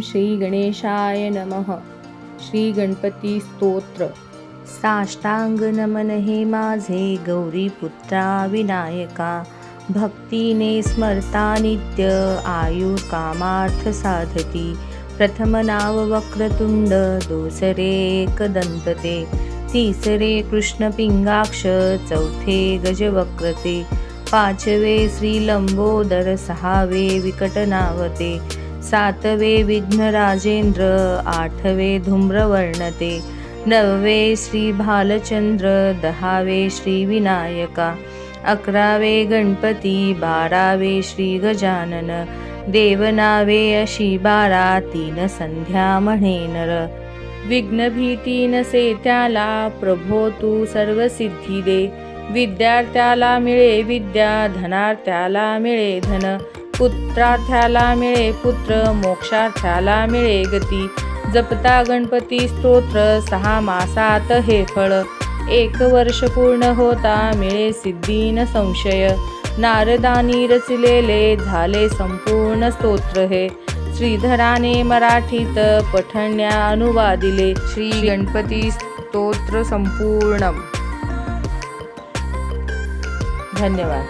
श्रीगणेशाय श्री गणेशाय नमः। श्री गणपती स्तोत्र। साष्टांग नमन हे माझे गौरीपुत्रा विनायका। भक्तीने स्मरता नित्य आयु कामार्थ साधती। प्रथम नाव वक्रतुंड दोसरे कदंतते तिसरे कृष्ण पिंगाक्ष चौथे गजवक्रते। पाचवे श्री लंबोदर सहावे विकटनावते। सातवे विघ्नराजेंद्र आठवे धूम्रवर्णते नववे श्री भालचंद्र दहावे श्री विनायका अकरावे गणपती बारावे श्री गजानन देवनावे अशी बारा तीन संध्या म्हणे नर विघ्नभीती नसे त्याला प्रभो तू सर्व सिद्धी दे. विद्यार्थ्याला मिळे विद्या धनार्थ्याला मिळे धन. पुत्रार्थ्याला मिळे पुत्र मोक्षार्थ्याला मिळे गती. जपता गणपती स्तोत्र सहा मासात हे फळ. एक वर्ष पूर्ण होता मिळे सिद्धी न संशय. नारदानी रचिलेले झाले संपूर्ण स्तोत्र हे. श्रीधराने मराठीत पठण्या अनुवादिले. श्री गणपती स्तोत्र संपूर्ण. धन्यवाद.